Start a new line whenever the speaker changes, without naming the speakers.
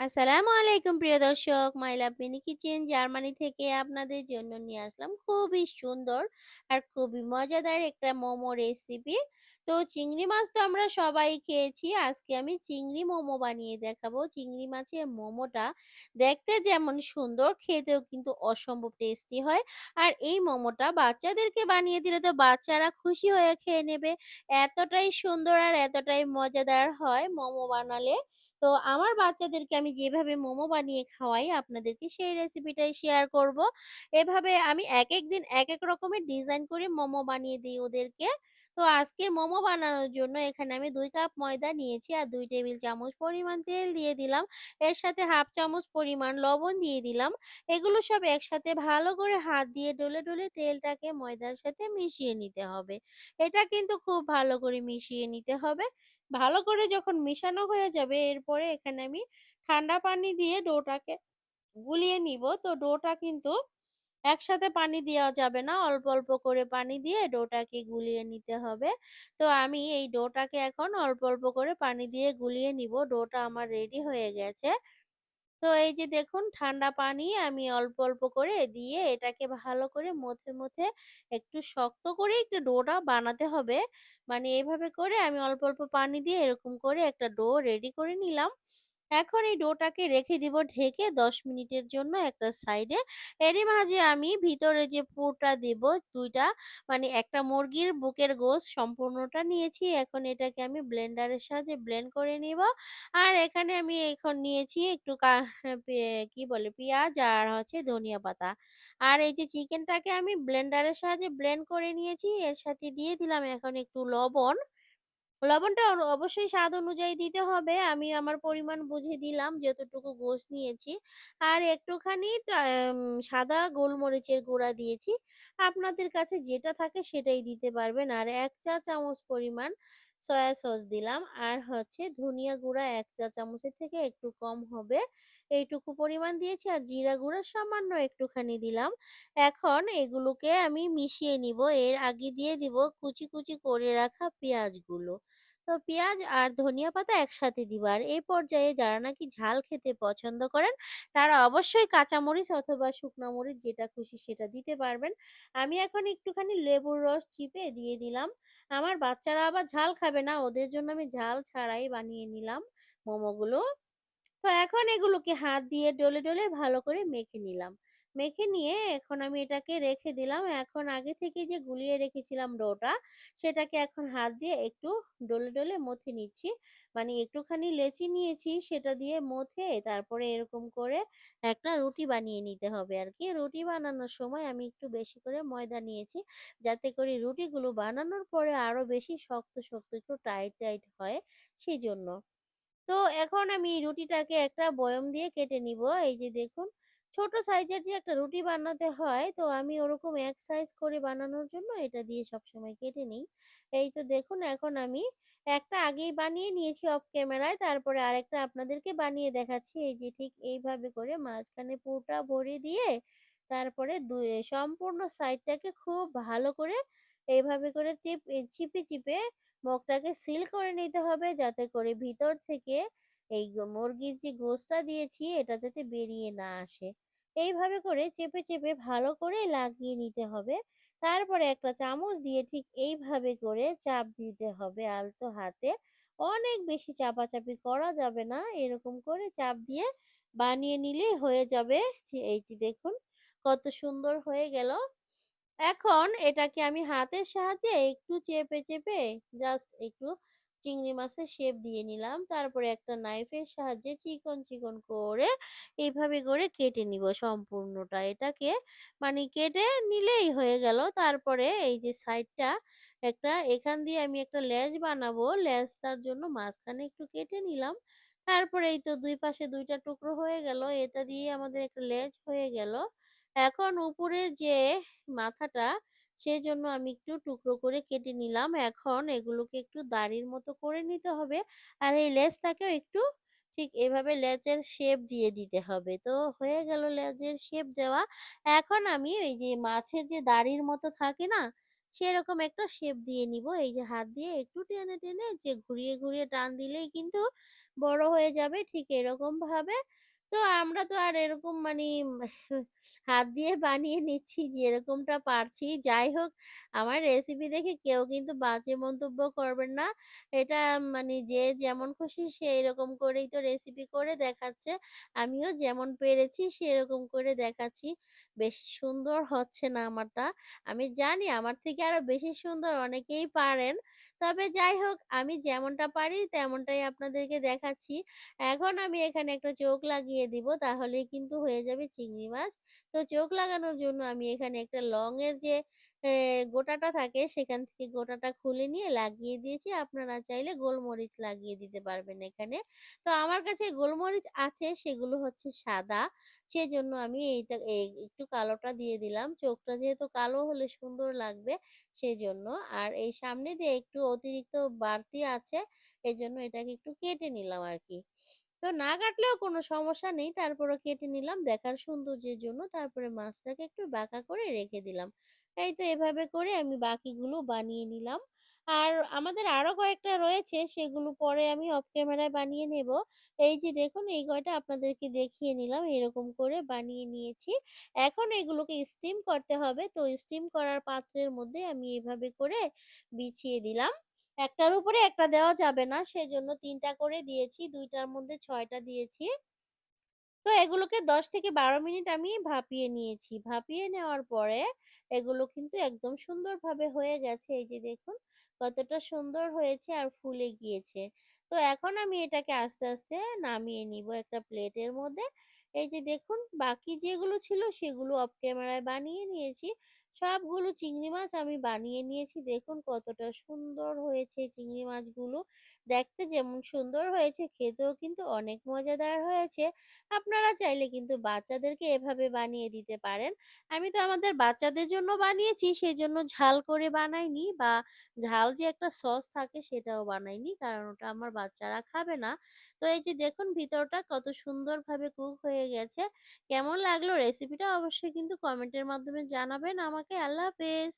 আসসালামু আলাইকুম, প্রিয় দর্শক। My love mini kitchen Germany থেকে আপনাদের জন্য নিয়ে আসলাম। খুবই সুন্দর আর খুবই মজাদার একটা মোমো রেসিপি তো চিংড়ি মাছ তো আমরা সবাই খেয়েছি। আজকে আমি চিংড়ি মোমো বানিয়ে দেখাবো। চিংড়ি মাছের মোমোটা দেখতে যেমন সুন্দর, খেতেও কিন্তু অসম্ভব টেস্টি হয়। আর এই মোমোটা বাচ্চাদেরকে বানিয়ে দিলে তো বাচ্চারা খুশি হয়ে খেয়ে নেবে। এতটাই সুন্দর আর এতটাই মজাদার হয় মোমো বানালে। তো আমার বাচ্চাদেরকে আমি যেভাবে মোমো বানিয়ে খাওয়াই আপনাদেরকে সেই রেসিপিটাই শেয়ার করব। এভাবে আমি এক এক দিন এক এক রকমের ডিজাইন করে মোমো বানিয়ে দিই ওদেরকে। তো আজকের মোমো বানানোর জন্য এখানে আমি দুই কাপ ময়দা নিয়েছি আর দুই টেবিল চামচ পরিমাণ তেল দিয়ে দিলাম। এর সাথে হাফ চামচ পরিমাণ লবণ দিয়ে দিলাম। এগুলো সব একসাথে ভালো করে হাত দিয়ে ডলে, ডলে তেলটাকে ময়দার সাথে মিশিয়ে নিতে হবে। এটা কিন্তু খুব ভালো করে মিশিয়ে নিতে হবে। ভালো করে যখন মিশানো হয়ে যাবে এরপরে এখানে আমি ঠান্ডা পানি দিয়ে ডোটাকে গুলিয়ে নিব। তো ডোটা কিন্তু একসাথে পানি দেওয়া যাবে না। অল্প, অল্প করে পানি দিয়ে ডোটাকে গুলিয়ে নিতে হবে। তো আমি এই ডোটাকে এখন অল্প, অল্প করে পানি দিয়ে গুলিয়ে নিব। ডোটা আমার রেডি হয়ে গেছে। তো এই যে দেখুন ঠান্ডা পানি আমি অল্প, অল্প করে দিয়ে এটাকে ভালো করে মথে, মথে একটু শক্ত করে একটু ডোটা বানাতে হবে। মানে এভাবে করে আমি অল্প, অল্প পানি দিয়ে এরকম করে একটা ডো রেডি করে নিলাম। এখন এই ডোটাকে রেখে দিব ঢেকে ১০ মিনিটের জন্য একটা সাইডে। এরই মাঝে আমি ভিতরে যে পুরটা দেব, দুইটা মানে একটা মুরগির বুকের গোস সম্পূর্ণটা নিয়েছি। এখন এটাকে আমি ব্লেন্ডারের সাহায্যে ব্লেন্ড করে নিব। আর এখানে আমি এখন নিয়েছি একটু কি বলে, পেঁয়াজ আর হচ্ছে ধনিয়া পাতা। আর এই যে চিকেনটাকে আমি ব্লেন্ডারের সাহায্যে ব্লেন্ড করে নিয়েছি। এর সাথে দিয়ে দিলাম এখন একটু লবণ। লবণটা অবশ্যই স্বাদ অনুযায়ী দিতে হবে। আমি আমার পরিমাণ বুঝে দিলাম যতটুকু গোস নিয়েছি। আর একটুখানি সাদা গোলমরিচের গুঁড়া দিয়েছি। আপনাদের কাছে যেটা থাকে সেটাই দিতে পারবেন। আর এক চা চামচ পরিমাণ সয়া সস দিলাম। আর হচ্ছে ধনিয়া গুঁড়া এক চা চামচের থেকে একটু কম হবে। এইটুকু পরিমাণ দিয়েছি আর জিরা গুঁড়া সামান্য একটুখানি দিলাম। এখন এগুলোকে আমি মিশিয়ে নিব। এর আগে দিয়ে দিব কুচি, কুচি করে রাখা পেঁয়াজগুলো। তো পেঁয়াজ আর ধনিয়া পাতা একসাথে দিব। আর এই পর্যায়ে যারা নাকি ঝাল খেতে পছন্দ করেন তারা অবশ্যই কাঁচামরিচ অথবা শুকনা মরিচ যেটা খুশি সেটা দিতে পারবেন। আমি এখন একটুখানি লেবুর রস চিপে দিয়ে দিলাম। আমার বাচ্চারা আবার ঝাল খাবে না। ওদের জন্য আমি ঝাল ছাড়াই বানিয়ে নিলাম মোমোগুলো। তো এখন এগুলোকে হাত দিয়ে ডলে, ডলে ভালো করে মেখে নিলাম। মেখে নিয়ে এখন আমি এটাকে রেখে দিলাম। এখন আগে থেকে যে গুলিয়ে রেখেছিলাম ডোটা, সেটাকে এখন হাত দিয়ে একটু ডলে, ডলে মথে নিচ্ছি। মানে একটুখানি লেচি নিয়েছি সেটা দিয়ে মথে তারপরে এরকম করে একটা রুটি বানিয়ে নিতে হবে আর কি রুটি বানানোর সময় আমি একটু বেশি করে ময়দা নিয়েছি। যাতে করে রুটিগুলো বানানোর পরে আরও বেশি শক্ত, শক্ত একটু টাইট, টাইট হয় সেই জন্য তো এখন আমি রুটিটাকে একটা বয়ম দিয়ে কেটে নিব। এই যে দেখুন, ছোট সাইজের যে একটা রুটি বানাতে হয়, তো আমি ওরকম এক সাইজ করে বানানোর জন্য এটা দিয়ে সবসময় কেটে নিই। এই তো দেখুন এখন আমি একটা আগেই বানিয়ে নিয়েছি অফ ক্যামেরায়। তারপরে আরেকটা আপনাদেরকে বানিয়ে দেখাচ্ছি। এই যে ঠিক এইভাবে করে মাঝখানে পুরোটা ভরে দিয়ে তারপরে দুই সম্পূর্ণ সাইডটাকে খুব ভালো করে এইভাবে করে টিপ চিপে, চিপে মগটাকে সিল করে নিতে হবে যাতে করে ভিতর থেকে এই মুরগির যে গোশতটা দিয়েছি এটা যাতে বেরিয়ে না আসে। এইভাবে করে চেপে, চেপে ভালো করে লাগিয়ে নিতে হবে। তারপরে একটা চামচ দিয়ে ঠিক এইভাবে করে চাপ দিতে হবে আলতো হাতে। অনেক বেশি চাপাচাপি করা যাবে না। এরকম করে চাপ দিয়ে বানিয়ে নিলেই হয়ে যাবে। এই যে দেখুন কত সুন্দর হয়ে গেল। এখন এটাকে আমি হাতের সাহায্যে একটু চেপে, চেপে জাস্ট একটু চিংড়ি মাছের শেপ দিয়ে নিলাম। তারপরে একটা নাইফের সাহায্যে চিকন, চিকন করে এইভাবে করে কেটে নিব সম্পূর্ণটা। এটাকে মানে কেটে নিলেই হয়ে গেল। তারপরে এই যে সাইডটা একটা এখান দিয়ে আমি একটা লেজ বানাবো। লেজটার জন্য মাঝখানে একটু কেটে নিলাম। তারপরে এই তো দুই পাশে দুইটা টুকরো হয়ে গেল। এটা দিয়ে আমাদের একটা লেজ হয়ে গেল। এখন উপরের যে মাথাটা সেজন্য আমি একটু টুকরো করে কেটে নিলাম। এখন এগুলোকে একটু দাড়ির মতো করে নিতে হবে। আর এই লেজটাকেও একটু ঠিক এভাবে লেজের শেপ দিয়ে দিতে হবে। তো হয়ে গেল লেজের শেপ দেওয়া। এখন আমি এই যে মাছের যে দাড়ির মতো থাকে না? সেরকম একটা শেপ দিয়ে নিব। এই যে হাত দিয়ে একটু টেনে, টেনে যে ঘুরিয়ে, ঘুরিয়ে টান দিলেই কিন্তু বড় হয়ে যাবে ঠিক এরকমভাবে। তো আমরা তো আর এরকম মানে হাত দিয়ে বানিয়ে নিচ্ছি যেরকমটা পারছি। যাই হোক, আমার রেসিপি দেখে কেউ কিন্তু বাজে মন্তব্য করবেন না। এটা মানে যে যেমন খুশি সে এরকম করেই তো রেসিপি করে দেখাচ্ছে। আমিও যেমন পেরেছি সেরকম করে দেখাচ্ছি। বেশি সুন্দর হচ্ছে না আমারটা। আমি জানি আমার থেকে আরও বেশি সুন্দর অনেকেই পারেন। তবে যাই হোক, আমি যেমনটা পারি তেমনটাই আপনাদেরকে দেখাচ্ছি। এখন আমি এখানে একটা চোখ লাগিয়ে দিব তাহলে কিন্তু হয়ে যাবে চিংড়ি মাছ। তো চোখ লাগানোর জন্য আমি এখানে একটা লং এর যে গোটাটা থাকে, সেখান থেকে গোটাটা খুলে নিয়ে লাগিয়ে দিয়েছি। আপনারা চাইলে গোলমরিচ লাগিয়ে দিতে পারবেন এখানে। তো আমার কাছে গোলমরিচ আছে, সেগুলো হচ্ছে সাদা। সেজন্য আমি এইটা, এই একটু কালোটা দিয়ে দিলাম। চোখটা যেহেতু কালো হলে সুন্দর লাগবে, সেজন্য। আর এই সামনে দিয়ে একটু অতিরিক্ত বাড়তি আছে এই জন্য এটাকে একটু কেটে নিলাম আরকি। তো না কাটলেও কোনো সমস্যা নেই। তারপরেও কেটে নিলাম দেখার সৌন্দর্যের জন্য। তারপরে মাছটাকে একটু বাঁকা করে রেখে দিলাম। এই তো এভাবে করে আমি বাকিগুলো বানিয়ে নিলাম। আর আমাদের আরও কয়েকটা রয়েছে, সেগুলো পরে আমি অফ ক্যামেরায় বানিয়ে নেব। এই যে দেখুন, এই কয়টা আপনাদেরকে দেখিয়ে নিলাম। এরকম করে বানিয়ে নিয়েছি। এখন এগুলোকে স্টিম করতে হবে। তো স্টিম করার পাত্রের মধ্যে আমি এভাবে করে বিছিয়ে দিলাম। একটার উপরে একটা দেওয়া যাবে না। সেজন্য ৩ টা করে দিয়েছি। দুইটার মধ্যে ছয়টা দিয়েছি। তো এগুলোকে ১০ থেকে ১২ মিনিট আমি ভাপিয়ে নিয়েছি। ভাপিয়ে নেওয়ার পরে এগুলো কিন্তু একদম সুন্দরভাবে হয়ে গেছে। এই যে দেখুন কতটা সুন্দর হয়েছে আর ফুলে গিয়েছে। তো এখন আমি এটাকে আস্তে, আস্তে নামিয়ে নিবো একটা প্লেটের মধ্যে। এই যে দেখুন বাকি যেগুলো ছিল সেগুলো অফ ক্যামেরায় বানিয়ে নিয়েছি। সবগুলো চিংড়ি মাছ আমি বানিয়ে নিয়েছি। দেখুন কতটা সুন্দর হয়েছে চিংড়ি মাছগুলো। দেখতে যেমন সুন্দর হয়েছে, খেতেও কিন্তু অনেক মজাদার হয়েছে। আপনারা চাইলে কিন্তু বাচ্চাদেরকে এভাবে বানিয়ে দিতে পারেন। আমি তো আমাদের বাচ্চাদের জন্য বানিয়েছি সেই জন্য ঝাল করে বানাইনি বা ঝাল যে একটা সস থাকে সেটাও বানাইনি। কারণ ওটা আমার বাচ্চারা খাবে না। তো এই যে দেখুন ভিতরটা কত সুন্দরভাবে কুক হয়ে গেছে। কেমন লাগল রেসিপিটা অবশ্যই কিন্তু কমেন্টের মাধ্যমে জানাবেন আমাকে। আল্লাহ হাফেজ।